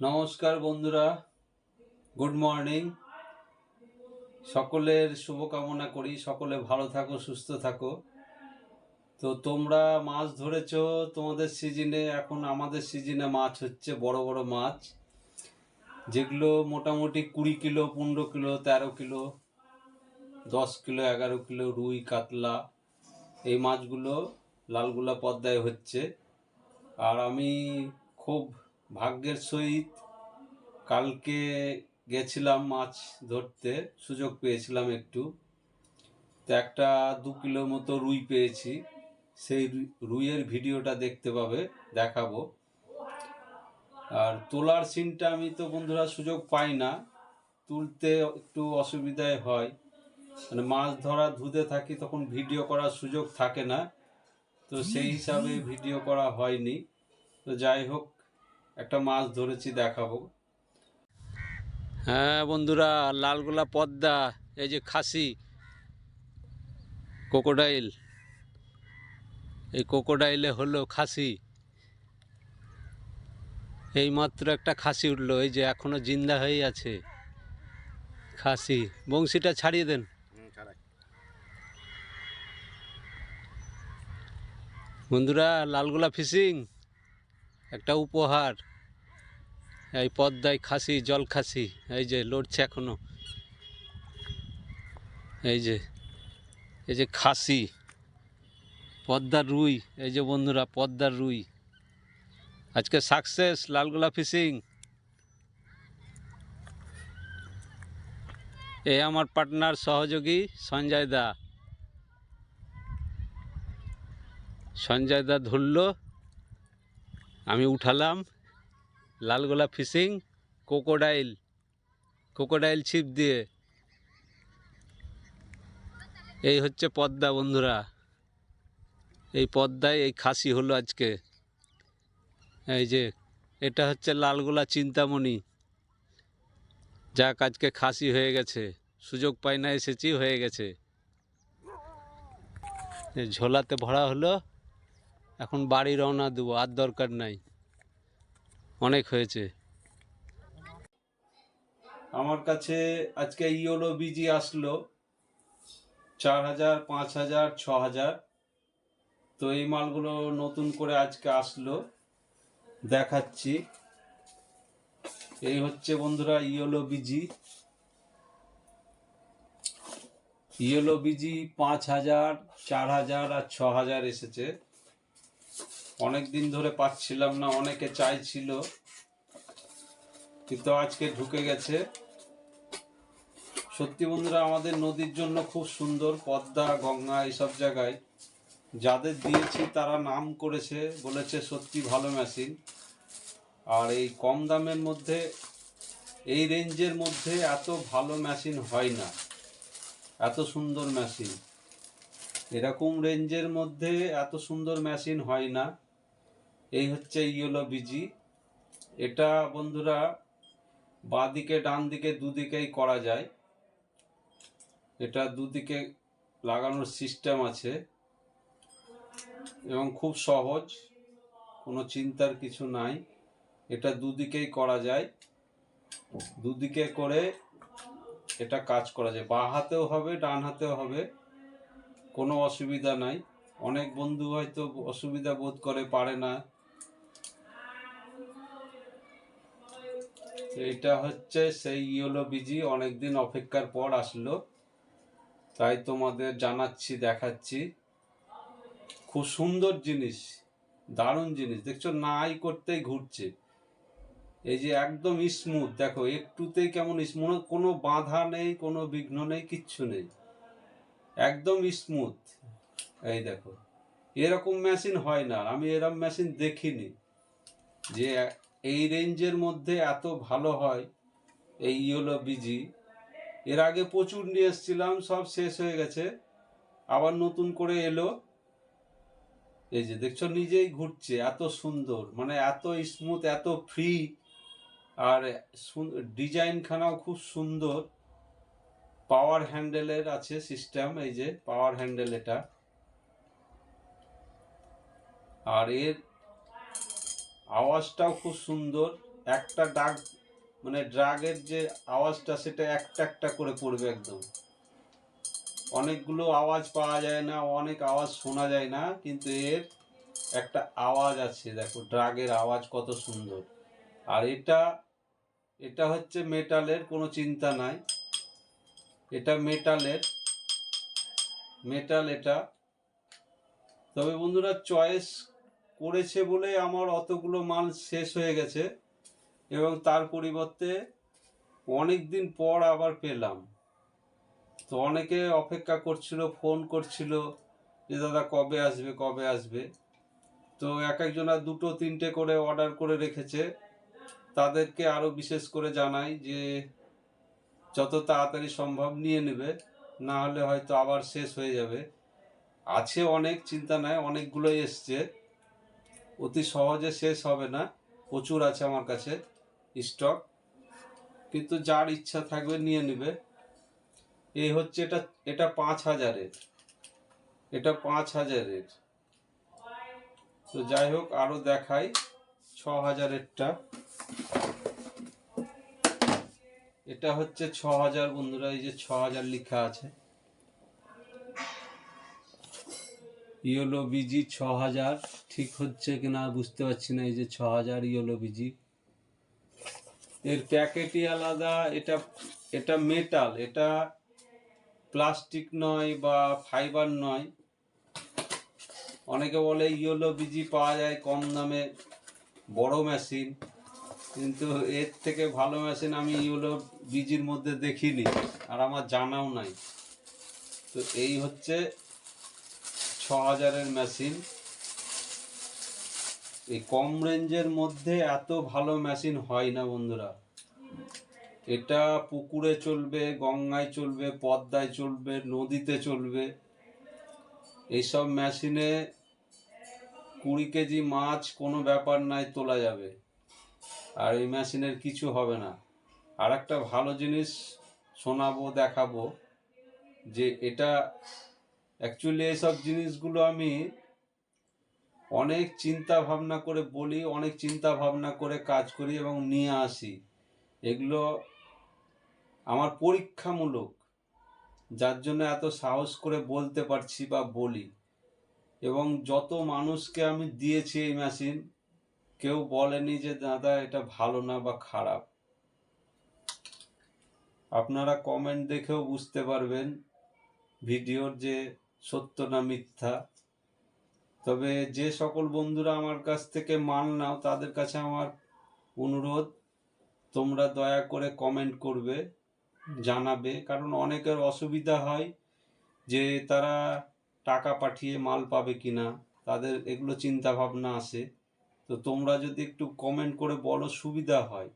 নমস্কার বন্ধুরা good morning সকলের শুভকামনা করি, সকলে ভালো থাকো, সুস্থ থাকো। তো তোমরা মাছ ধরেছো, তোমাদের সিজনে এখন আমাদের সিজনে মাছ হচ্ছে বড় বড় মাছ। যেগুলো মোটামুটি কুড়ি কিলো, পনেরো কিলো, তেরো কিলো, দশ কিলো, এগারো কিলো রুই, কাতলা, এই মাছগুলো লালগুলা পদ্মায় হচ্ছে। আর আমি খুব ভাগ্যের সহিত কালকে গেছিলাম মাছ ধরতে, সুযোগ পেয়েছিলাম একটু। তো একটা দু কিলো মতো রুই পেয়েছি, সেই রুইয়ের ভিডিওটা দেখতে পাবে, দেখাবো। আর তোলার সিনটা আমি তো বন্ধুরা সুযোগ পাই না, তুলতে একটু অসুবিধায় হয়। মানে মাছ ধরা ধুতে থাকি, তখন ভিডিও করার সুযোগ থাকে না, তো সেই হিসাবে ভিডিও করা হয়নি। তো যাই হোক একটা মাছ ধরেছি দেখাবো। হ্যাঁ বন্ধুরা লালগোলা পদ্মা এই যে খাসি কোকোডাইল এই কোকোডাইলে হলো খাসি। এই মাত্র একটা খাসি উঠল এই যে এখনও জিন্দা হয়ে আছে। খাসি বংশীটা ছাড়িয়ে দেন। বন্ধুরা লালগোলা ফিশিং একটা উপহার। এই পদ্মায় খাসি, জল খাসি, এই যে লড়ছে এখনও। এই যে এই যে খাসি, পদ্মার রুই, এই যে বন্ধুরা, পদ্মার রুই। আজকে সাকসেস লালগোলা ফিশিং এই আমার পার্টনার সহযোগী, সঞ্জয় দা। সঞ্জয় দা ধরলো। আমি উঠালাম। লালগোলা ফিশিং কোকোডাইল কোকোডাইল ছিপ দিয়ে। এই হচ্ছে পদ্মা বন্ধুরা। এই পদ্মায় এই খাসি হলো আজকে। এই যে, এটা হচ্ছে লালগোলা চিন্তামণি। যাক, আজকে খাসি হয়ে গেছে। সুযোগ পাই না, এসেছি, হয়ে গেছে। ঝোলাতে ভরা হলো। এখন বাড়ি রওনা দেবো, আর দরকার নাই। অনেক হয়েছে। আমার কাছে আজকে ইয়োলো বিজি আসলো। চার হাজার, পাঁচ হাজার, ছ হাজার। তো এই মালগুলো নতুন করে আজকে আসলো। দেখাচ্ছি। এই হচ্ছে বন্ধুরা ইয়োলো বিজি। ইয়েলো বিজি পাঁচ হাজার, চার হাজার আর ছ হাজার এসেছে। অনেক দিন ধরে পাচ্ছিলাম না, অনেকে চাইছিল, কিন্তু আজকে ঢুকে গেছে। সত্যি বন্ধুরা, আমাদের নদীর জন্য খুব সুন্দর পদ্মা, গঙ্গা এইসব জায়গায়। যাদের দিয়েছি তারা নাম করেছে, বলেছে সত্যি ভালো মেশিন। আর এই কম দামের মধ্যে, এই রেঞ্জের মধ্যে এত ভালো মেশিন হয় না। এত সুন্দর মেশিন। এরকম রেঞ্জের মধ্যে এত সুন্দর মেশিন হয় না। এই হচ্ছে ইয়েলো বিজি। এটা বন্ধুরা বাঁ দিকে ডান দিকে দুদিকেই করা যায়। এটা দুদিকে লাগানোর সিস্টেম আছে। এবং খুব সহজ, কোনো চিন্তার কিছু নাই। এটা দুদিকেই করা যায়। দুদিকে করে এটা কাজ করা যায়। বাঁ হাতেও হবে, ডান হাতেও হবে। কোনো অসুবিধা নাই। অনেক বন্ধু হয়তো অসুবিধা বোধ করে, পারে না। এইটা হচ্ছে সেই ইয়েলো বিজি, অনেকদিন অপেক্ষার পর আসলো। তাই তোমাদের জানাচ্ছি, দেখাচ্ছি। খুব সুন্দর জিনিস, দারুণ জিনিস। দেখছ, নাই করতেই ঘুরছে। এই যে একদম স্মুথ দেখো, একটুতেই কেমন স্মুথ কোনো বাধা নেই, কোনো বিঘ্ন নেই, কিচ্ছু নেই। একদম স্মুথ এই দেখো, এরকম মেশিন হয় না। আমি এরকম মেশিন দেখিনি যে এই রেঞ্জের মধ্যে এত ভালো হয়, এই ইয়েলো বিজি এর আগে প্রচুর নিয়ে এসেছিলাম, সব শেষ হয়ে গেছে। আবার নতুন করে এলো। এই যে দেখছ, নিজেই ঘুরছে, এত সুন্দর মানে এত স্মুথ এত ফ্রি আর ডিজাইনখানাও খুব সুন্দর। পাওয়ার হ্যান্ডেলের আছে সিস্টেম এই যে পাওয়ার হ্যান্ডেল এটা। আর এর আওয়াজটাও খুব সুন্দর। একটা ডাক মানে ড্রাগের যে আওয়াজটা, সেটা একটা একটা করে পড়বে একদম। অনেকগুলো আওয়াজ পাওয়া যায় না, অনেক আওয়াজ শোনা যায় না, কিন্তু এর একটা আওয়াজ আছে। দেখো, ড্রাগের আওয়াজ কত সুন্দর। আর এটা এটা হচ্ছে মেটালের, কোনো চিন্তা নাই। এটা মেটালের, মেটাল এটা। তবে বন্ধুরা, চয়েস করেছে বলে আমার অতগুলো মাল শেষ হয়ে গেছে এবং তার পরিবর্তে অনেক দিন পর আবার পেলাম। তো অনেকে অপেক্ষা করছিল, ফোন করছিল যে, দাদা, কবে আসবে কবে আসবে? তো এক একজনা দুটো, তিনটে করে অর্ডার করে রেখেছে। তাদেরকে আরও বিশেষ করে জানাই যে, যত তাড়াতাড়ি সম্ভব নিয়ে নেবে না হলে হয়তো আবার শেষ হয়ে যাবে। আছে অনেক, চিন্তা নাই, অনেকগুলোই এসছে। অতি সহজে শেষ হবে না। প্রচুর আছে আমার কাছে স্টক কিন্তু যার ইচ্ছা থাকবে নিয়ে নেবে। এই হচ্ছে এটা এটা পাঁচ হাজারের। এটা পাঁচ হাজারের। তো যাই হোক, আরও দেখাই ছ হাজারেরটা। এটা হচ্ছে ছ হাজার বন্ধুরা, এই যে ছ হাজার লেখা আছে। ইয়েলো বিজি ছ হাজার ঠিক হচ্ছে কিনা বুঝতে পারছি না, এই যে ছ হাজার ইয়েলো বিজি এর প্যাকেটই আলাদা, এটা এটা মেটাল, এটা প্লাস্টিক নয় বা ফাইবার নয়। অনেকে বলে ইয়েলো বিজি পাওয়া যায় কম দামে, বড় মেশিন, কিন্তু এর থেকে ভালো মেশিন আমি ইয়েলো বিজির মধ্যে দেখিনি, আর আমার জানাও নাই। তো এই হচ্ছে হাজারের মেশিন এই কম রেঞ্জের মধ্যে এত ভালো মেশিন হয় না বন্ধুরা। এটা পুকুরে চলবে, গঙ্গায় চলবে, পদ্মায় চলবে, নদীতে চলবে। এইসব মেশিনে কুড়ি কেজি মাছ কোনো ব্যাপার নাই, তোলা যাবে। আর এই মেশিনের কিছু হবে না। আর একটা ভালো জিনিস শোনাবো, দেখাবো যে এটা অ্যাকচুয়ালি এইসব জিনিসগুলো আমি অনেক চিন্তা ভাবনা করে বলি, অনেক চিন্তা ভাবনা করে কাজ করি এবং নিয়ে আসি। এগুলো আমার পরীক্ষামূলক, যার জন্য এত সাহস করে বলতে পারছি বা বলি। এবং যত মানুষকে আমি দিয়েছি এই মেশিন কেউ বলেনি যে, দাদা, এটা ভালো না বা খারাপ। আপনারা কমেন্ট দেখেও বুঝতে পারবেন, ভিডিওর যে সত্য না মিথ্যা? তবে যে সকল বন্ধুরা আমার কাছ থেকে মাল নাও, তাদের কাছে আমার অনুরোধ, তোমরা দয়া করে কমেন্ট করবে, জানাবে। কারণ অনেকের অসুবিধা হয় যে তারা টাকা পাঠিয়ে মাল পাবে কি না তাদের এগুলো চিন্তা ভাবনা আসে তো তোমরা যদি একটু কমেন্ট করে বলো, সুবিধা হয়।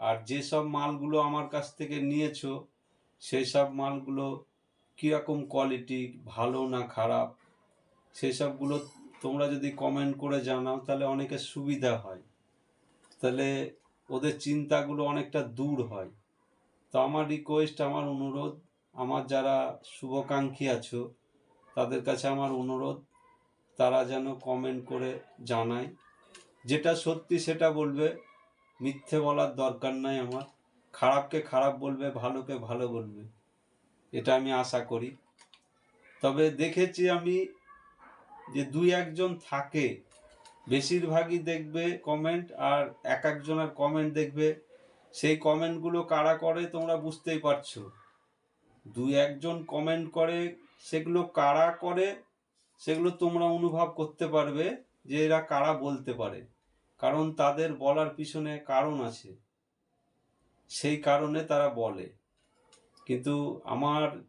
আর যেসব মালগুলো আমার কাছ থেকে নিয়েছো সেই সব মালগুলো কীরকম কোয়ালিটি ভালো না খারাপ, সেসবগুলো তোমরা যদি কমেন্ট করে জানাও, তাহলে অনেকের সুবিধা হয়। তাহলে ওদের চিন্তাগুলো অনেকটা দূর হয়। তো আমার রিকোয়েস্ট আমার অনুরোধ, আমার যারা শুভকাঙ্ক্ষী আছো, তাদের কাছে আমার অনুরোধ, তারা যেন কমেন্ট করে জানায়। যেটা সত্যি সেটা বলবে, মিথ্যে বলার দরকার নাই আমার। খারাপকে খারাপ বলবে, ভালোকে ভালো বলবে। এটা আমি আশা করি। তবে দেখেছি আমি যে দুই একজন থাকে, বেশিরভাগই দেখবে কমেন্ট আর এক একজনের কমেন্ট দেখবে, সেই কমেন্টগুলো কারা করে তোমরা বুঝতেই পারছ। দুই একজন কমেন্ট করে, সেগুলো কারা করে, সেগুলো তোমরা অনুভব করতে পারবে যে এরা কারা বলতে পারে। কারণ তাদের বলার পিছনে কারণ আছে। সেই কারণে তারা বলে। কিন্তু আমার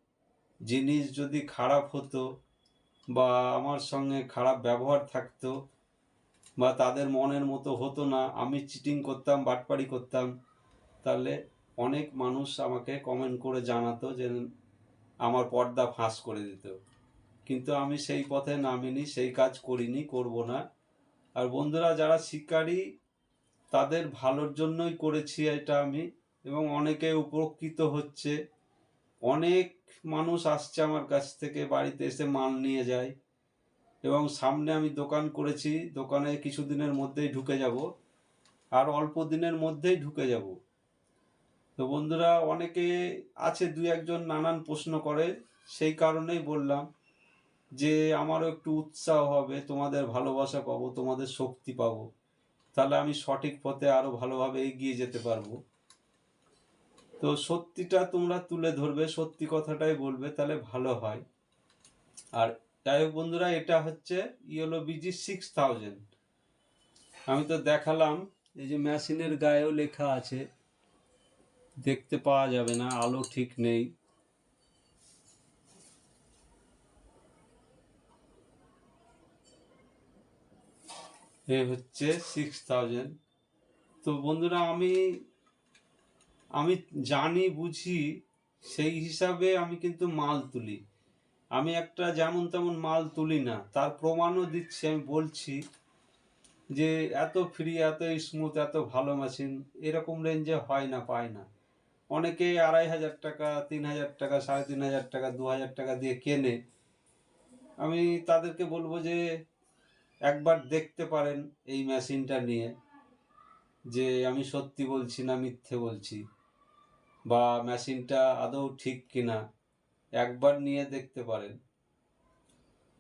জিনিস যদি খারাপ হতো বা আমার সঙ্গে খারাপ ব্যবহার থাকতো বা তাদের মনের মতো হতো না, আমি চিটিং করতাম বাটপাড়ি করতাম, তাহলে অনেক মানুষ আমাকে কমেন্ট করে জানাতো যে আমার পর্দা ফাঁস করে দিত। কিন্তু আমি সেই পথে নামিনি, সেই কাজ করিনি, করব না। আর বন্ধুরা, যারা শিকারী, তাদের ভালোর জন্যই করেছি এটা আমি এবং অনেকে উপকৃত হচ্ছে। অনেক মানুষ আসছে আমার কাছ থেকে, বাড়িতে এসে মাল নিয়ে যায়। এবং সামনে আমি দোকান করেছি, দোকানে কিছুদিনের মধ্যেই ঢুকে যাব। আর অল্প দিনের মধ্যেই ঢুকে যাব। তো বন্ধুরা, অনেকে আছে দু একজন নানান প্রশ্ন করে, সেই কারণেই বললাম যে, আমারও একটু উৎসাহ হবে, তোমাদের ভালোবাসা পাবো, তোমাদের শক্তি পাবো। তাহলে আমি সঠিক পথে আরও ভালোভাবে এগিয়ে যেতে পারব। তো সত্যিটা তোমরা তুলে ধরবে, সত্যি কথাটাই বলবে, তাহলে ভালো হয়। আর যাই হোক বন্ধুরা, এটা হচ্ছে ইয়েলো বিজি সিক্স থাউজেন্ড আমি তো দেখালাম, এই যে মেশিনের গায়েও লেখা আছে। দেখতে পাওয়া যাবে না, আলো ঠিক নেই। এ হচ্ছে সিক্স থাউজেন্ড তো বন্ধুরা, আমি আমি জানি, বুঝি, সেই হিসাবে আমি কিন্তু মাল তুলি। আমি একটা যেমন তেমন মাল তুলি না, তার প্রমাণও দিচ্ছি, আমি বলছি যে এত ফ্রি এত স্মুথ এত ভালো মেশিন এরকম রেঞ্জে হয় না পায় না। অনেকে আড়াই হাজার টাকা, তিন হাজার টাকা, সাড়ে তিন হাজার টাকা, দু হাজার টাকা দিয়ে কেনে। আমি তাদেরকে বলব যে একবার দেখতে পারেন এই মেশিনটা নিয়ে, যে আমি সত্যি বলছি না মিথ্যে বলছি। বা মেশিনটা আদৌ ঠিক কিনা একবার নিয়ে দেখতে পারেন।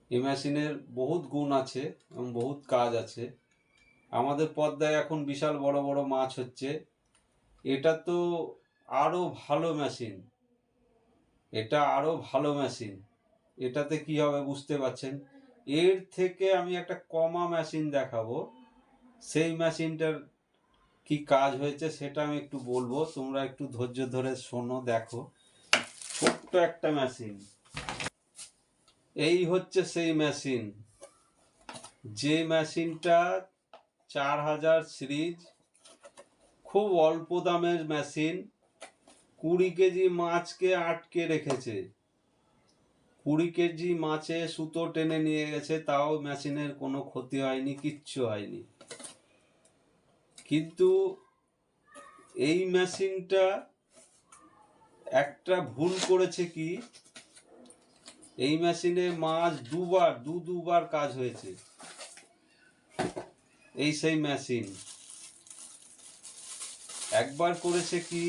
এই মেশিনের বহুত গুণ আছে এবং বহুত কাজ আছে। আমাদের পদ্মায় এখন বিশাল বড় বড় মাছ হচ্ছে। এটা তো আরও ভালো মেশিন। এটা আরও ভালো মেশিন। এটাতে কি হবে বুঝতে পারছেন? এর থেকে আমি একটা কমা মেশিন দেখাবো। সেই মেশিনটার কি কাজ হয়েছে সেটা আমি একটু বলব। তোমরা একটু ধৈর্য ধরে শোনো, দেখো। ছোট্ট একটা মেশিন এই হচ্ছে সেই মেশিন যে মেশিনটা চার হাজার সিরিজ, খুব অল্প দামের মেশিন কুড়ি কেজি মাছকে আটকে রেখেছে। কুড়ি কেজি মাছে সুতো টেনে নিয়ে গেছে, তাও মেশিনের কোনো ক্ষতি হয়নি, কিচ্ছু হয়নি। কিন্তু এই মেশিনটা একটা ভুল করেছে কি? এই মেশিনে মাছ দুবার, দু দুবার কাজ হয়েছে। এই সেই মেশিন। একবার করেছে কি?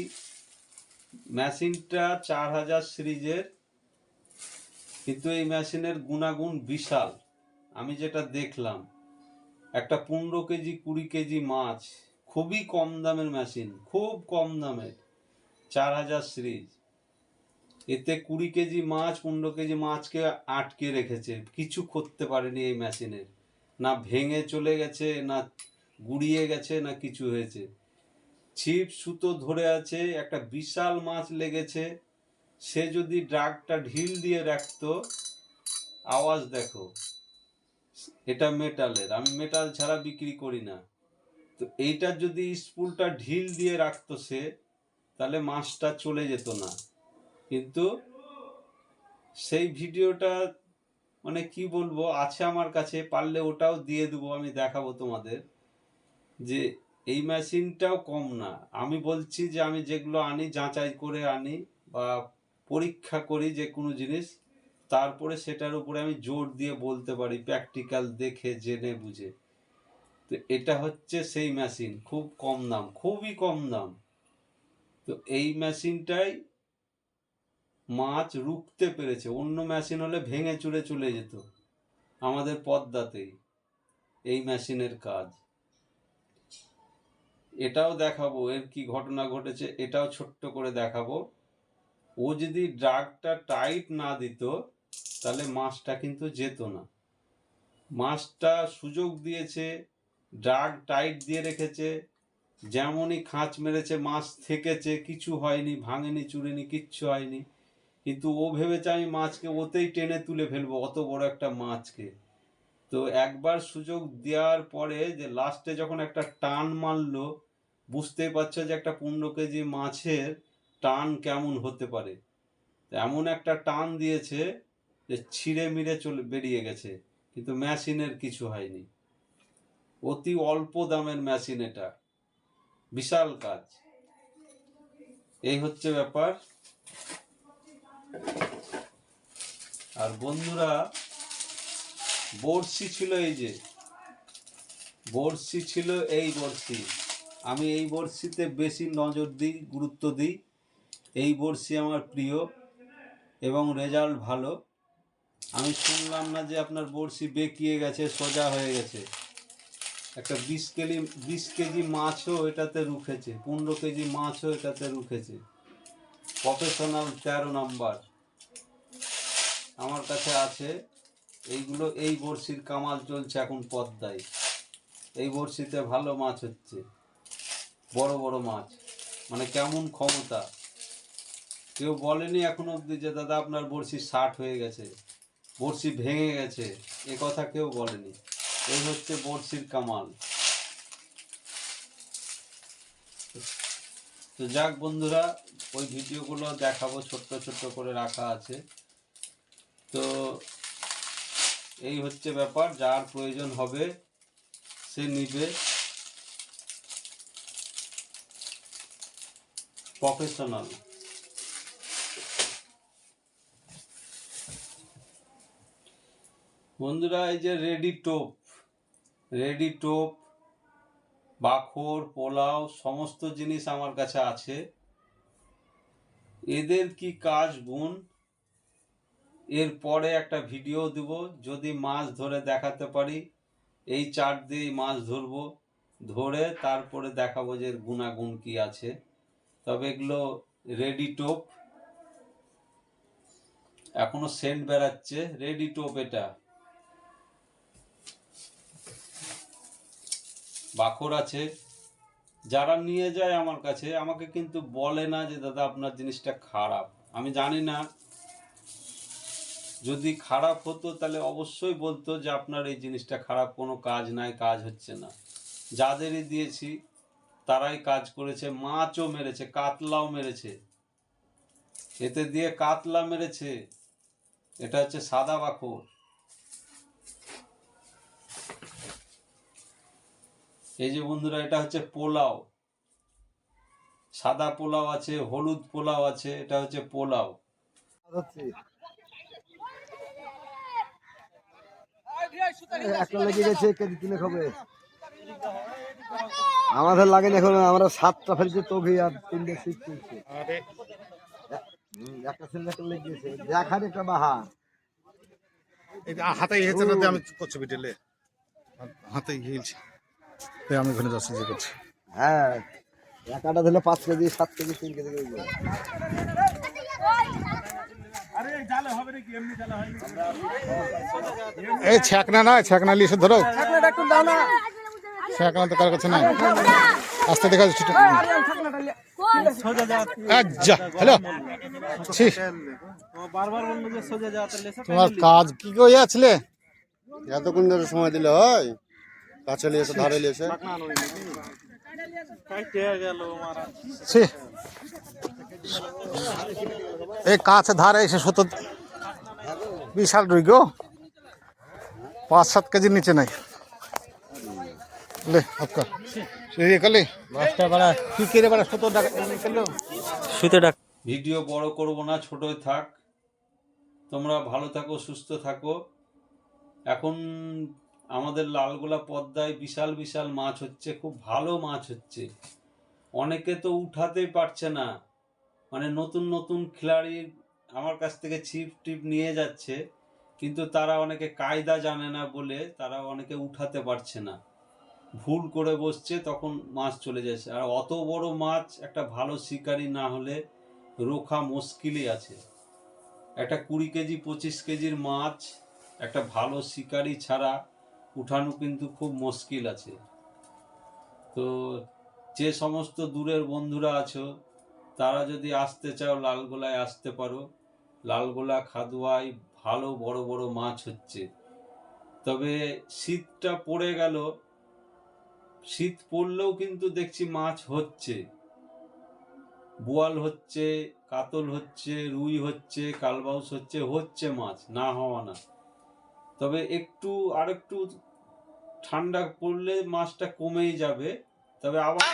মেশিনটা চার হাজার সিরিজের, কিন্তু এই মেশিনের গুণাগুণ বিশাল। আমি যেটা দেখলাম, একটা পনেরো কেজি, কুড়ি কেজি মাছ খুবই কম দামের মেশিন খুব কম দামের, চার হাজার সিরিজ এতে কুড়ি কেজি মাছ, পনেরো কেজি মাছকে আটকে রেখেছে, কিছু করতে পারেনি এই মেশিনের না ভেঙে চলে গেছে, না গুড়িয়ে গেছে, না কিছু হয়েছে। ছিপ, সুতো ধরে আছে, একটা বিশাল মাছ লেগেছে। সে যদি ড্রাগটা ঢিল দিয়ে রাখতো, আওয়াজ দেখো, এটা মেটালের আমি মেটাল ছাড়া বিক্রি করি না। তো এইটার যদি স্পুলটা ঢিল দিয়ে রাখতো সে, তাহলে মাছটা চলে যেত না। কিন্তু সেই ভিডিওটা মানে কি বলব, আছে আমার কাছে, পারলে ওটাও দিয়ে দেবো, আমি দেখাবো তোমাদের, যে এই মেশিনটাও কম না। আমি বলছি যে আমি যেগুলো আনি, যাচাই করে আনি বা পরীক্ষা করি যে কোনো জিনিস, তারপরে সেটার উপরে আমি জোর দিয়ে বলতে পারি প্র্যাকটিক্যাল দেখে, জেনে, বুঝে। তো এটা হচ্ছে সেই মেশিন খুব কম দাম, খুবই কম দাম। তো এই মেশিনটাই মাছ রুখতে পেরেছে, অন্য মেশিন হলে ভেঙে চুরে চলে যেত, আমাদের পদ্মাতেই, এই মেশিনের কাজ। এটাও দেখাবো, এর কি ঘটনা ঘটেছে, এটাও ছোট্ট করে দেখাবো। ও যদি ড্রাগটা টাইট না দিত, তাহলে মাছটা কিন্তু যেত না। মাছটা সুযোগ দিয়েছে ড্রাগ টাইট দিয়ে রেখেছে, যেমনই খাঁচ মেরেছে, মাছ থেকেছে, কিছু হয়নি, ভাঙেনি, চুরেনি, কিচ্ছু হয়নি। কিন্তু ও ভেবেছে আমি মাছকে ওতেই টেনে তুলে ফেলব, অত বড় একটা মাছকে। তো একবার সুযোগ দেওয়ার পরে যে লাস্টে যখন একটা টান মারলো, বুঝতেই পারছ যে একটা পনেরো কেজি মাছের টান কেমন হতে পারে। এমন একটা টান দিয়েছে যে ছিঁড়ে মিড়ে চলে, বেরিয়ে গেছে, কিন্তু মেশিনের কিছু হয়নি। অতি অল্প দামের মেশিন এটা। বিশাল কাজ। এই হচ্ছে ব্যাপার। আর বন্ধুরা, বড়শি ছিল এই যে। বড়শি ছিল এই বড়শি। আমি এই বড়শিতে বেশি নজর দিই, গুরুত্ব দিই। এই বড়শি আমার প্রিয় এবং রেজাল্ট ভালো। আমি শুনলাম না যে আপনার বড়শি বেঁকিয়ে গেছে, সোজা হয়ে গেছে। একটা বিশ কেজি বিশ কেজি মাছও এটাতে রুখেছে, পনেরো কেজি মাছও এটাতে রুখেছে। প্রফেশনাল তেরো নাম্বার। আমার কাছে আছে, এইগুলো, এই বড়শির কামাল চলছে এখন পদ্মায়। এই বড়শিতে ভালো মাছ হচ্ছে, বড় বড় মাছ মানে কেমন ক্ষমতা। কেউ বলেনি এখনও অবধি যে, দাদা, আপনার বড়শি ষাট হয়ে গেছে, বড়শি ভেঙে গেছে। এ কথা কেউ বলেনি। এই হচ্ছে বড়শির কামাল। তো যাক বন্ধুরা, ওই ভিডিওগুলো দেখাবো, ছোট্ট ছোট্ট করে রাখা আছে। তো এই হচ্ছে ব্যাপার, যার প্রয়োজন হবে সে নিবে। প্রফেশনাল বন্ধুরা, এই যে রেডি টোপ। রেডি টোপ, বাখর, পোলাও, সমস্ত জিনিস আমার কাছে আছে। এদের কি কাজ গুণ এর পরে একটা ভিডিও দেব, যদি মাছ ধরে দেখাতে পারি। এই চার দিয়ে মাছ ধরবো, ধরে তারপরে দেখাবো যে গুণাগুণ কি আছে। তবে এগুলো রেডি টোপ। এখনও সেন্ট বেরাচ্ছে রেডি টোপ এটা। বাখর আছে। যারা নিয়ে যায় আমার কাছে, আমাকে কিন্তু বলে না যে, দাদা, আপনার জিনিসটা খারাপ। আমি জানি না। যদি খারাপ হতো, তাহলে অবশ্যই বলতো যে, আপনার এই জিনিসটা খারাপ, কোনো কাজ নাই, কাজ হচ্ছে না। যাদেরই দিয়েছি, তারাই কাজ করেছে। মাছও মেরেছে, কাতলাও মেরেছে। এতে দিয়ে কাতলা মেরেছে। এটা হচ্ছে সাদা বাখর। এই যে বন্ধুরা এটা হচ্ছে পোলাও। সাদা পোলাও আছে হলুদ পোলাও আছে এটা হচ্ছে পোলাও। একটা লেগে গেছে কেজি কিনে খাবে? আমাদের লাগে এখন আমরা সাতটা ফেলছি তোকে আর তিনটে সিট হুম, একটা লেগে গেছে। দেখার একটা বাহা। হাতে না আমি করছি বিটেলে। হাতে হিলছে। আমি ওখানে যাচ্ছি যে করছি। হ্যাঁ একাটা দিলে পাঁচ কেজি সাত কেজি তিন কেজি করে এই ছ্যাকনা না ছ্যাকনা লিসে ধরো। ছ্যাকনা তো কার কাছে নাই। আস্তে দেখা যাচ্ছে আচ্ছা হ্যালো। তোমার কাজ কি করে আসলে এতক্ষণ ধরে সময় দিলে হয়? কাছে নিয়ে এসে ধারে নিয়ে এই কাছে ধারে এসে সত বিশাল রুই গো। পাঁচ সাত কেজির নিচে নাই। লে আপকা সেই কি করে বড় 70 টাকা নিকলো 70 ভিডিও বড় করব না ছোটই থাক। তোমরা ভালো থাকো সুস্থ থাকো। এখন আমাদের লালগোলা পদ্মায় বিশাল বিশাল মাছ হচ্ছে, খুব ভালো মাছ হচ্ছে। অনেকে তো উঠাতেই পারছে না। মানে নতুন নতুন খিলাড়ি আমার কাছ থেকে ছিপ টিপ নিয়ে যাচ্ছে, কিন্তু তারা অনেকে কায়দা জানে না বলে তারা অনেকে উঠাতে পারছে না। ভুল করে বসছে, তখন মাছ চলে যাচ্ছে। আর অত বড় মাছ একটা ভালো শিকারি না হলে রোখা মুশকিলই আছে। একটা কুড়ি কেজি, পঁচিশ কেজির মাছ একটা ভালো শিকারি ছাড়া উঠানো কিন্তু খুব মুশকিল আছে। তো যে সমস্ত দূরের বন্ধুরা আছো, তারা যদি আসতে চাও, লালগোলায় আসতে পারো। লালগোলা খাদুয়ায় ভালো বড় বড় মাছ হচ্ছে। তবে শীতটা পড়ে গেল। শীত পড়লেও কিন্তু দেখছি মাছ হচ্ছে। বোয়াল হচ্ছে, কাতল হচ্ছে, রুই হচ্ছে, কালবাউস হচ্ছে হচ্ছে মাছ, না হওয়া না। তবে একটু আরেকটু ঠান্ডা পড়লে মাছটা কমেই যাবে। তবে আবার